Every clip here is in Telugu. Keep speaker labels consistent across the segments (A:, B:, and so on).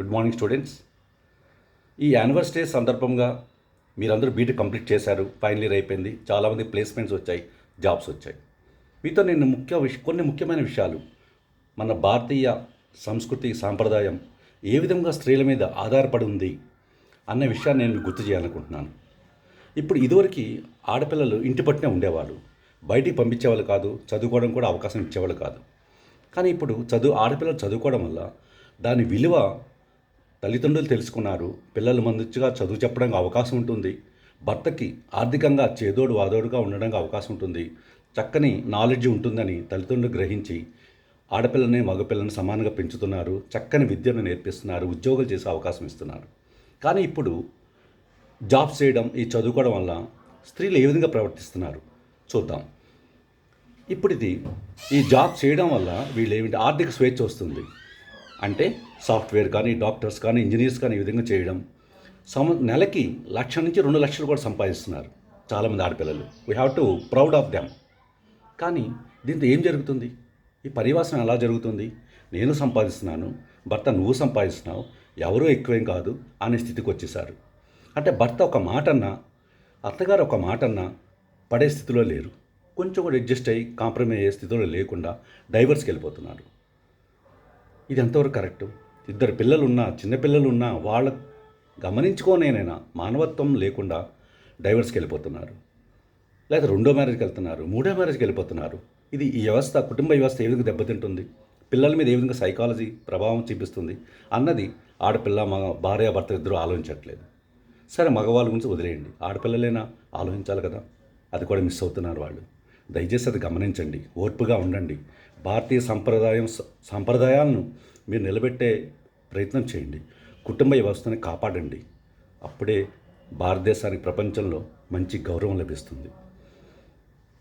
A: Good morning students. ఈ యానివర్సరీ సందర్భంగా మీరందరూ బీటెక్ కంప్లీట్ చేశారు ఫైనల్ ఇయర్ అయిపోయింది చాలామంది ప్లేస్మెంట్స్ వచ్చాయి జాబ్స్ వచ్చాయి. మీతో నేను ముఖ్య విష కొన్ని ముఖ్యమైన విషయాలు. మన భారతీయ సంస్కృతి సాంప్రదాయం ఏ విధంగా స్త్రీల మీద ఆధారపడి ఉంది అన్న విషయాన్ని నేను గుర్తు చేయాలనుకుంటున్నాను. ఇప్పుడు ఇదివరకు ఆడపిల్లలు ఇంటి పట్టునే ఉండేవాళ్ళు. బయటికి పంపించేవాళ్ళు కాదు చదువుకోవడం కూడా అవకాశం ఇచ్చేవాళ్ళు కాదు. కానీ ఇప్పుడు చదువు ఆడపిల్లలు చదువుకోవడం వల్ల దాని విలువ తల్లిదండ్రులు తెలుసుకున్నారు పిల్లలు మంచిగా చదువు చెప్పడానికి అవకాశం ఉంటుంది. భర్తకి ఆర్థికంగా చేదోడు వాదోడుగా ఉండడానికి అవకాశం ఉంటుంది. చక్కని నాలెడ్జ్ ఉంటుందని తల్లిదండ్రులు గ్రహించి ఆడపిల్లని మగపిల్లని సమానంగా పెంచుతున్నారు. చక్కని విద్యను నేర్పిస్తున్నారు. ఉద్యోగాలు చేసే అవకాశం ఇస్తున్నారు. కానీ ఇప్పుడు జాబ్ చేయడం ఈ చదువుకోవడం వల్ల స్త్రీలు ఏ విధంగా ప్రవర్తిస్తున్నారు? చూద్దాం. ఇప్పుడు ఇది ఈ జాబ్ చేయడం వల్ల వీళ్ళు ఏమిటి ఆర్థిక స్వేచ్ఛ వస్తుంది. అంటే సాఫ్ట్వేర్ కానీ డాక్టర్స్ కానీ ఇంజనీర్స్ కానీ ఈ విధంగా చేయడం. సమ నెలకి లక్ష నుంచి రెండు లక్షలు కూడా సంపాదిస్తున్నారు చాలామంది ఆడపిల్లలు. We have to proud of them కానీ దీంతో ఏం జరుగుతుంది? ఈ పరివాసం ఎలా జరుగుతుంది? నేను సంపాదిస్తున్నాను భర్త నువ్వు సంపాదిస్తున్నావు ఎవరూ ఎక్కువేం కాదు అనే స్థితికి వచ్చేసారు అంటే భర్త ఒక మాట అన్నా అత్తగారు ఒక మాట అన్నా పడే స్థితిలో లేరు. కొంచెం కూడా అడ్జస్ట్ అయ్యి కాంప్రమైజ్ అయ్యే స్థితిలో లేకుండా డైవర్స్కి వెళ్ళిపోతున్నారు. ఇది ఎంతవరకు కరెక్టు? ఇద్దరు పిల్లలు చిన్నపిల్లలున్నా చిన్నపిల్లలు ఉన్నా వాళ్ళ గమనించుకోనేనైనా మానవత్వం లేకుండా డైవర్స్కి వెళ్ళిపోతున్నారు. లేదా రెండో మ్యారేజ్కి వెళ్తున్నారు మూడో మ్యారేజ్కి వెళ్ళిపోతున్నారు. ఇది ఈ వ్యవస్థ కుటుంబ వ్యవస్థ ఏ విధంగా దెబ్బతింటుంది? పిల్లల మీద ఏ విధంగా సైకాలజీ ప్రభావం చూపిస్తుంది? అన్నది ఆడపిల్ల మగ భార్య భర్త ఇద్దరు ఆలోచించట్లేదు. సరే మగవాళ్ళ గురించి వదిలేయండి. ఆడపిల్లలైనా ఆలోచించాలి కదా. అది కూడా మిస్ అవుతున్నారు వాళ్ళు. దయచేసి అది గమనించండి ఓర్పుగా ఉండండి. భారతీయ సంప్రదాయం సంప్రదాయాలను మీరు నిలబెట్టే ప్రయత్నం చేయండి. కుటుంబ వ్యవస్థని కాపాడండి. అప్పుడే భారతదేశానికి ప్రపంచంలో మంచి గౌరవం లభిస్తుంది.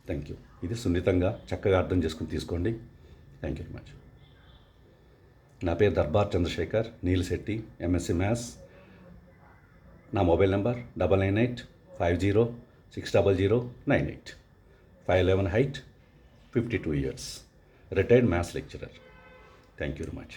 A: థ్యాంక్ యూ ఇది సున్నితంగా చక్కగా అర్థం చేసుకుని తీసుకోండి. థ్యాంక్ యూ వెరీ మచ్ నా పేరు దర్బార్ చంద్రశేఖర్ నీలశెట్టి ఎంఎస్సి మ్యాథ్స్ నా mobile number double nine eight five zero six double zero nine eight. Five eleven height fifty two years retired maths lecturer thank you very much